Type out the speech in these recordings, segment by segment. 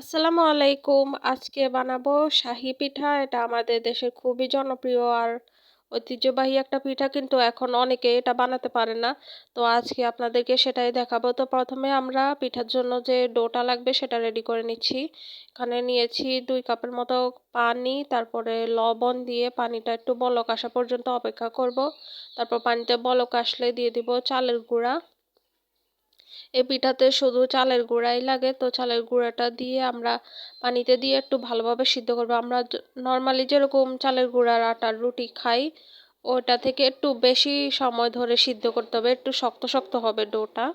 আসসালামু আলাইকুম। আজকে বানাবো শাহি পিঠা। এটা আমাদের দেশের খুবই জনপ্রিয় আর ঐতিহ্যবাহী একটা পিঠা, কিন্তু এখন অনেকে এটা বানাতে পারে না। তো আজকে আপনাদেরকে সেটাই দেখাবো। তো প্রথমে আমরা পিঠার জন্য যে ডোটা লাগবে, সেটা রেডি করে নিচ্ছি। এখানে নিয়েছি দুই কাপের মতো পানি, তারপরে লবণ দিয়ে পানিটা একটু বলক আসা পর্যন্ত অপেক্ষা করব। তারপর পানিতে বলক আসলে দিয়ে দিব চালের গুঁড়া। এই পিঠাতে শুধু চালের গুঁড়াই লাগে। তো চালের গুঁড়াটা দিয়ে আমরা পানিতে দিয়ে একটু ভালোভাবে সিদ্ধ করব। আমরা নর্মালি যেরকম চালের গুঁড়ার আটার রুটি খাই, ওটা থেকে একটু বেশি সময় ধরে সিদ্ধ করতে হবে। একটু শক্ত শক্ত হবে ডোটা।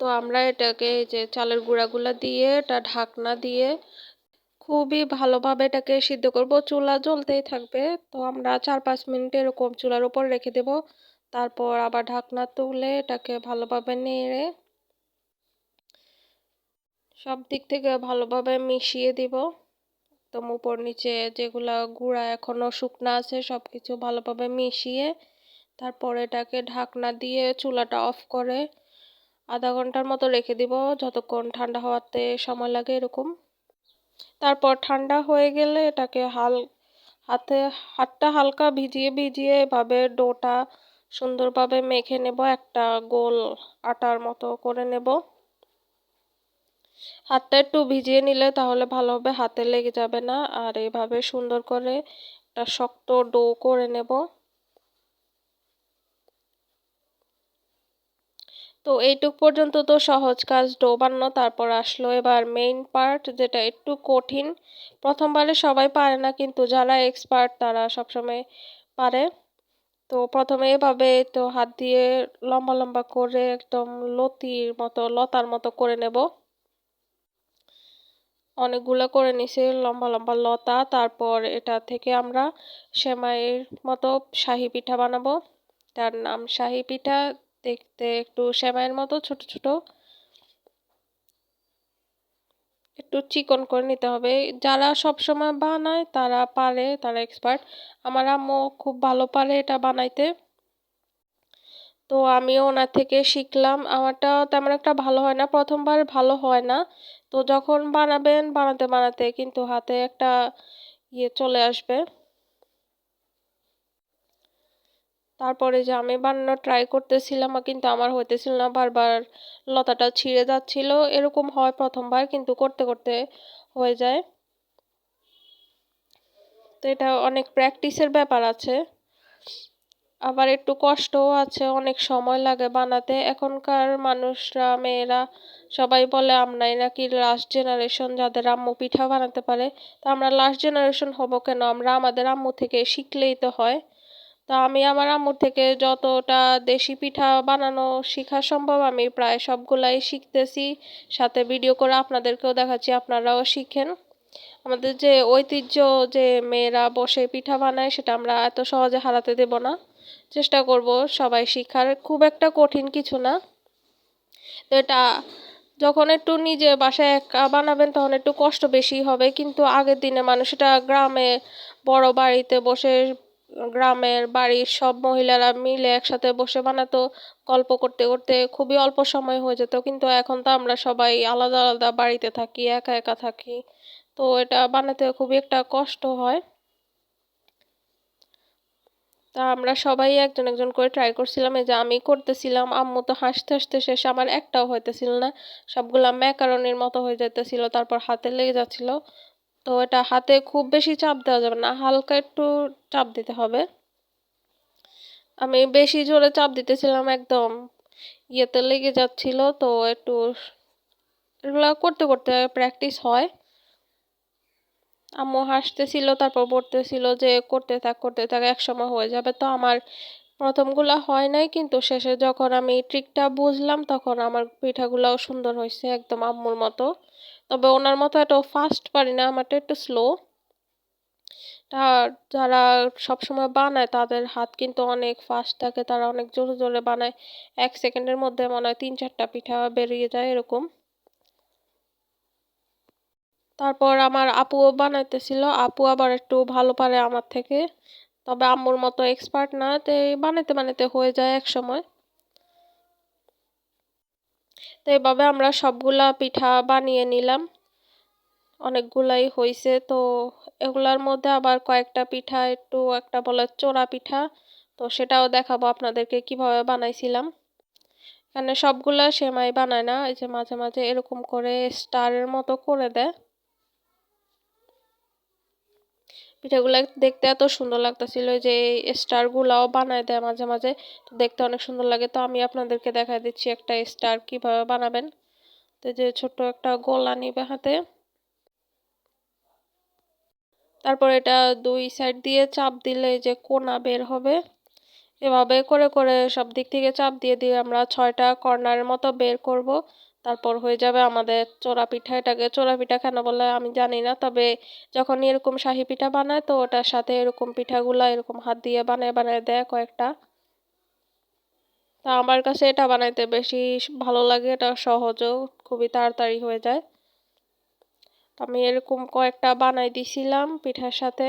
তো আমরা এটাকে যে চালের গুঁড়াগুলো দিয়ে, এটা ঢাকনা দিয়ে খুবই ভালোভাবে এটাকে সিদ্ধ করব। চুলা জ্বলতেই থাকবে। তো আমরা চার পাঁচ মিনিট এরকম চুলার উপর রেখে দেব। তারপর আবার ঢাকনা তুলে এটাকে ভালোভাবে নেড়ে সব দিক থেকে ভালোভাবে মিশিয়ে দিব। একদম উপর নিচে যেগুলা গুঁড়া এখনও শুকনা আছে সব কিছু ভালোভাবে মিশিয়ে তারপর এটাকে ঢাকনা দিয়ে চুলাটা অফ করে আধা ঘণ্টার মতো রেখে দিব যতক্ষণ ঠান্ডা হওয়াতে সময় লাগে এরকম। তারপর ঠান্ডা হয়ে গেলে এটাকে হাল, হাতে, হাতটা হালকা ভিজিয়ে ভিজিয়ে এভাবে ডোটা সুন্দরভাবে মেখে নেব, একটা গোল আটার মতো করে নেব। হাতটা একটু ভিজিয়ে নিলে তাহলে ভালোভাবে হাতে লেগে যাবে না, আর এইভাবে সুন্দর করে একটা শক্ত ডো করে নেব। তো এইটুক পর্যন্ত তো সহজ কাজ, ডো বানানো। তারপর আসলো এবার মেইন পার্ট যেটা একটু কঠিন। প্রথমবারে সবাই পারে না, কিন্তু যারা এক্সপার্ট তারা সবসময় পারে। তো প্রথমে এভাবে তো হাত দিয়ে লম্বা লম্বা করে একদম লতির মতো, লতার মতো করে নেব। অনেকগুলো করে নিছি, লম্বা লম্বা লতা। তারপর এটা থেকে আমরা সেমাইয়ের মতো শাহি পিঠা বানাবো। তার নাম শাহি পিঠা, দেখতে একটু সেমাইয়ের মতো, ছোট ছোট। একটু চিকন করে নিতে হবে। যারা সব সময় বানায় তারা পারে, তারা এক্সপার্ট আমার আম্মু খুব ভালো পারে এটা বানাইতে। তো আমিও ওনার থেকে শিখলাম। আমারটা তেমন একটা ভালো হয় না, প্রথমবার ভালো হয় না। তো যখন বানাবেন বানাতে বানাতে কিন্তু হাতে একটা ইয়ে চলে আসবে। তারপরে যে আমি বানানো ট্রাই করতেছিলাম কিন্তু আমার হইতেছিল না, বারবার লতাটা ছিঁড়ে যাচ্ছিল। এরকম হয় প্রথমবার, কিন্তু করতে করতে হয়ে যায়। তো এটা অনেক প্র্যাকটিসের ব্যাপার আছে। আবার একটু কষ্টও আছে, অনেক সময় লাগে বানাতে। এখনকার মানুষরা, মেয়েরা সবাই বলে, আমরাই নাকি লাস্ট জেনারেশন যাদের আম্মু পিঠা বানাতে পারে। তা আমরা লাস্ট জেনারেশন হব কেন? আমরা আমাদের আম্মু থেকে শিখলেই তো হয়। তা আমি আমার আম্মুর থেকে যতটা দেশি পিঠা বানানো শেখা সম্ভব, আমি প্রায় সবগুলাই শিখতেছি। সাথে ভিডিও করে আপনাদেরকেও দেখাচ্ছি, আপনারাও শিখেন। আমাদের যে ঐতিহ্য যে মেয়েরা বসে পিঠা বানায়, সেটা আমরা এত সহজে হারাতে দেব না। চেষ্টা করব সবাই শিখার, খুব একটা কঠিন কিছু না। তো এটা যখন একটু নিজে বাসায় একা বানাবেন, তখন একটু কষ্ট বেশি হবে। কিন্তু আগের দিনে মানুষ এটা গ্রামে বড় বাড়িতে বসে গ্রামের বাড়ির সব মহিলারা মিলে একসাথে বসে বানাতো, গল্প করতে করতে খুবই অল্প সময় হয়ে যেত। কিন্তু এখন তো আমরা সবাই আলাদা আলাদা বাড়িতে থাকি, একা একা থাকি। তো এটা বানাতে খুবই একটা কষ্ট হয়। তা আমরা সবাই একজন একজন করে ট্রাই করছিলাম। এই যে আমি করতেছিলাম, আম্মু তো হাসতে হাসতে শেষ আমার একটাও হইতেছিল না। সবগুলা ম্যাকারনির মতো হয়ে যেতেছিল তারপর হাতে লেগে যাচ্ছিল। তো এটা হাতে খুব বেশি চাপ দেওয়া যাবে না, হালকা একটু চাপ দিতে হবে। আমি বেশি জোরে চাপ দিতেছিলাম একদম, ইয়েতে লেগে যাচ্ছিল তো একটু এগুলো করতে করতে প্র্যাকটিস হয়। আম্মু হাসতেছিল, তারপর বলতেছিল যে করতে থাক করতে থাক এক সময় হয়ে যাবে। তো আমার প্রথমগুলো হয় নাই, কিন্তু শেষে যখন আমি ট্রিকটা বুঝলাম, তখন আমার পিঠাগুলোও সুন্দর হয়েছে, একদম আম্মুর মতো। তবে ওনার মতো এত ফাস্ট পারি না, আমারটা একটু স্লো তা যারা সবসময় বানায়, তাদের হাত কিন্তু অনেক ফাস্ট থাকে, তারা অনেক জোরে জোরে বানায়। এক সেকেন্ডের মধ্যে মনে হয় তিন চারটা পিঠা বেরিয়ে যায় এরকম। তারপর আমার আপুও বানাইতেছিল, আপু আবার একটু ভালো পারে আমার থেকে। তবে আম্মুর মতো এক্সপার্ট না, তো বানাইতে বানাইতে হয়ে যায় এক সময় তো এভাবে আমরা সবগুলা পিঠা বানিয়ে নিলাম। অনেকগুলাই হয়েছে তো এগুলার মধ্যে আবার কয়েকটা পিঠা, একটু একটা বলে চোরা পিঠা, তো সেটাও দেখাবো আপনাদেরকে কীভাবে বানাইছিলাম। এখানে সবগুলা সেমাই বানায় না, এই যে মাঝে মাঝে এরকম করে স্টারের মতো করে দেয়। পিঠাগুলো দেখতে এত সুন্দর লাগতেছিল যে স্টার গুলাও বানায় দেয় মাঝে মাঝে। তো দেখতে অনেক সুন্দর লাগে। তো আমি আপনাদেরকে দেখা দিচ্ছি একটা স্টার কীভাবে বানাবেন। তো যে ছোট একটা গোলা নিবে হাতে। তারপর এটা দুই সাইড দিয়ে চাপ দিলে যে কোনা বের হবে। এভাবে করে করে সব দিক থেকে চাপ দিয়ে দিয়ে আমরা ছয়টা কর্নারের মতো বের করব। তারপর হয়ে যাবে আমাদের চোরা পিঠা। এটাকে চোরা পিঠা কেন বলে আমি জানি না, তবে যখন এরকম শাহি পিঠা বানায় তো ওটার সাথে এরকম পিঠাগুলা, এরকম হাত দিয়ে বানায় বানায় দেয় কয়েকটা। তা আমার কাছে এটা বানাইতে বেশি ভালো লাগে, এটা সহজও, খুবই তাড়াতাড়ি হয়ে যায়। আমি এরকম কয়েকটা বানাই দিছিলাম পিঠার সাথে।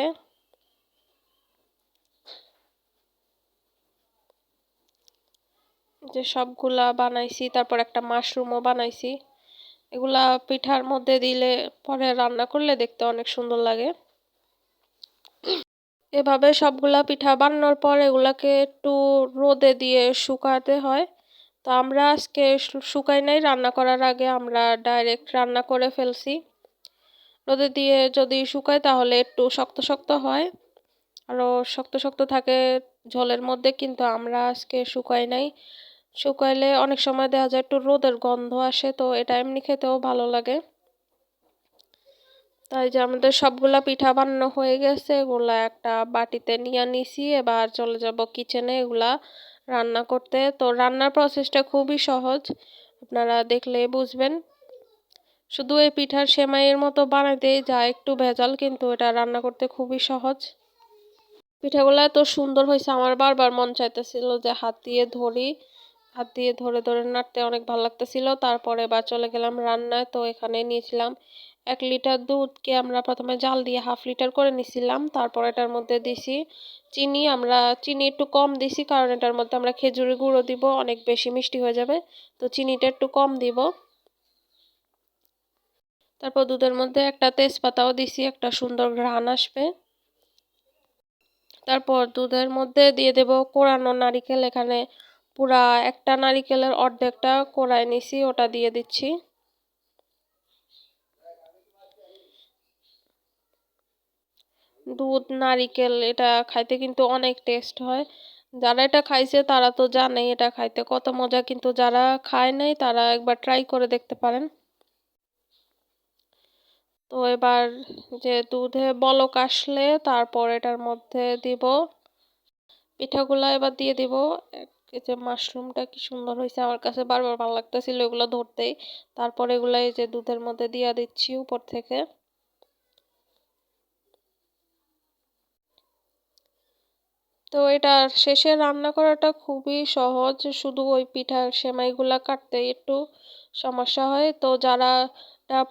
যে সবগুলা বানাইছি, তারপর একটা মাশরুমও বানাইছি। এগুলা পিঠার মধ্যে দিলে পরে রান্না করলে দেখতে অনেক সুন্দর লাগে। এভাবে সবগুলা পিঠা বানানোর পর এগুলাকে একটু রোদে দিয়ে শুকাতে হয়। তো আমরা আজকে শুকাই নাই, রান্না করার আগে আমরা ডাইরেক্ট রান্না করে ফেলছি। রোদে দিয়ে যদি শুকায় তাহলে একটু শক্ত শক্ত হয়। আরও শক্ত শক্ত থাকে ঝোলের মধ্যে, কিন্তু আমরা আজকে শুকাই নাই। শুকাইলে অনেক সময় দেখা যায় একটু রোদের গন্ধ আসে, তো এটা এমনি খেতেও ভালো লাগে। তাই যে আমাদের সবগুলা পিঠা বানানো হয়ে গেছে, এগুলা একটা বাটিতে নিয়ে নিছি এবার চলে যাব কিচেনে এগুলা রান্না করতে। তো রান্নার প্রসেসটা খুবই সহজ, আপনারা দেখলে বুঝবেন। শুধু এই পিঠার সেমাইয়ের মতো বানাইতে যা একটু ভেজাল, কিন্তু এটা রান্না করতে খুবই সহজ। পিঠাগুলো এত সুন্দর হয়েছে, আমার বারবার মন চাইতেছিল যে হাত দিয়ে ধরি। হাত দিয়ে ধরে ধরে নাড়তে অনেক ভালো লাগতেছিল। তারপরে বা চলে গেলাম রান্নায়। তো এখানে নিয়েছিলাম এক লিটার দুধকে আমরা প্রথমে জাল দিয়ে হাফ লিটার করে নিছিলাম। তারপর এটার মধ্যে দিছি চিনি। আমরা চিনি একটু কম দিছি কারণ এটার মধ্যে আমরা খেজুরের গুঁড়ো দিব, অনেক বেশি মিষ্টি হয়ে যাবে। তো চিনিটা একটু কম দিব। তারপর দুধের মধ্যে একটা তেজপাতাও দিছি, একটা সুন্দর ঘ্রাণ আসবে। তারপর দুধের মধ্যে দিয়ে দেব কোরানো নারিকেল। এখানে পুরা একটা নারিকেলের অর্ধেকটা কোরাই নিছি, ওটা দিয়ে দিচ্ছি। দুধ, নারিকেল, এটা খাইতে কিন্তু অনেক টেস্ট হয়। যারা এটা খাইছে, তারা তো জানেই এটা খাইতে কত মজা, কিন্তু যারা খায় নাই, তারা একবার ট্রাই করে দেখতে পারেন। তো এবার যে দুধে বলক আসলে, তারপর এটার মধ্যে দিব। পিঠাগুলা এবার দিয়ে দিব। এই যে মাশরুমটা কি সুন্দর হয়েছে আমার কাছে বারবার ভালো লাগতেছিল এগুলো ধরতেই। তারপর এগুলো এই যে দুধের মধ্যে দিয়ে দিচ্ছি উপর থেকে। তো এটা শেষে রান্না করাটা খুবই সহজ, শুধু ওই পিঠার সেমাইগুলা কাটতে একটু সমস্যা হয়। তো যারা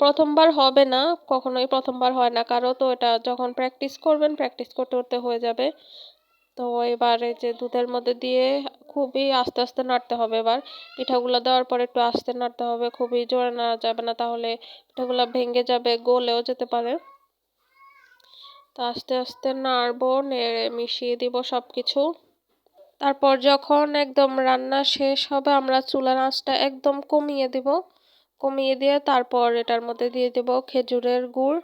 প্রথমবার হবে না, কখনোই প্রথমবার হয় না কারও, তো এটা যখন প্র্যাকটিস করবেন প্র্যাকটিস করতে করতে হয়ে যাবে। তো এবারে যে দুধের মধ্যে দিয়ে খুবই আস্তে আস্তে নাড়তে হবে এবার। পিঠাগুলো দেওয়ার পর একটু আস্তে নাড়তে হবে, খুবই জোরে নাড়া যাবে না, তাহলে পিঠাগুলো ভেঙে যাবে, গলেও যেতে পারে। তো আস্তে আস্তে নাড়বো, নেড়ে মিশিয়ে দিব সব কিছু তারপর যখন একদম রান্না শেষ হবে, আমরা চুলার আঁচটা একদম কমিয়ে দিব। কমিয়ে দিয়ে তারপর এটার মধ্যে দিয়ে দেব খেজুরের গুড়।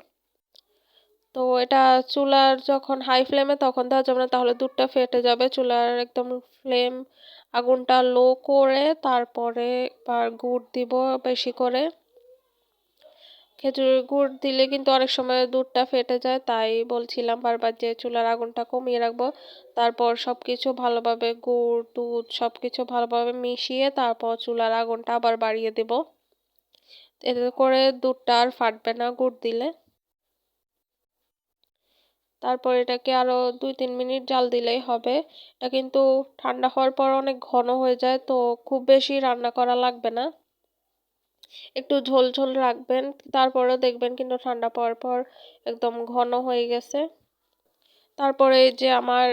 তো এটা চুলার যখন হাই ফ্লেমে তখন দেওয়া যাবে না, তাহলে দুধটা ফেটে যাবে। চুলার একদম ফ্লেম আগুনটা লো করে তারপরে এবার গুড় দিব বেশি করে। খেজুরের গুড় দিলে কিন্তু অনেক সময় দুধটা ফেটে যায়, তাই বলছিলাম বারবার যে চুলার আগুনটা কমিয়ে রাখব। তারপর সব কিছু ভালোভাবে গুড়, দুধ সব কিছু ভালোভাবে মিশিয়ে তারপর চুলার আগুনটা আবার বাড়িয়ে দেব। এতে করে দুধটা আর ফাটবে না গুড় দিলে। তারপর এটাকে আরও দুই তিন মিনিট জাল দিলেই হবে। এটা কিন্তু ঠান্ডা হওয়ার পর অনেক ঘন হয়ে যায়, তো খুব বেশি রান্না করা লাগবে না। একটু ঝোল ঝোল রাখবেন তারপরে দেখবেন কিন্তু ঠান্ডা পড়ার পর একদম ঘন হয়ে গেছে। তারপরে যে আমার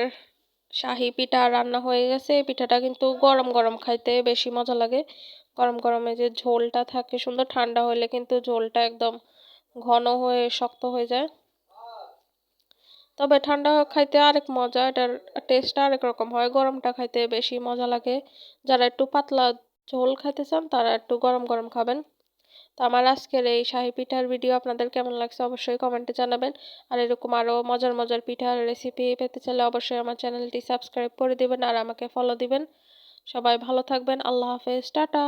শাহি পিঠা রান্না হয়ে গেছে, এই পিঠাটা কিন্তু গরম গরম খাইতে বেশি মজা লাগে। গরম গরমে যে ঝোলটা থাকে, সুন্দর ঠান্ডা হলে কিন্তু ঝোলটা একদম ঘন হয়ে, শক্ত হয়ে যায়। তবে ঠান্ডা খাইতে আরেক মজা, এটার টেস্ট আরেক রকম হয়। গরমটা খাইতে বেশি মজা লাগে। যারা একটু পাতলা ঝোল খাইতে চান, তারা একটু গরম গরম খাবেন। তো আমার আজকের এই শাহি পিঠার ভিডিও আপনাদের কেমন লাগছে অবশ্যই কমেন্টে জানাবেন। আর এরকম আরও মজার মজার পিঠার রেসিপি পেতে চাইলে অবশ্যই আমার চ্যানেলটি সাবস্ক্রাইব করে দিবেন আর আমাকে ফলো দিবেন। সবাই ভালো থাকবেন। আল্লাহ হাফেজ। টাটা।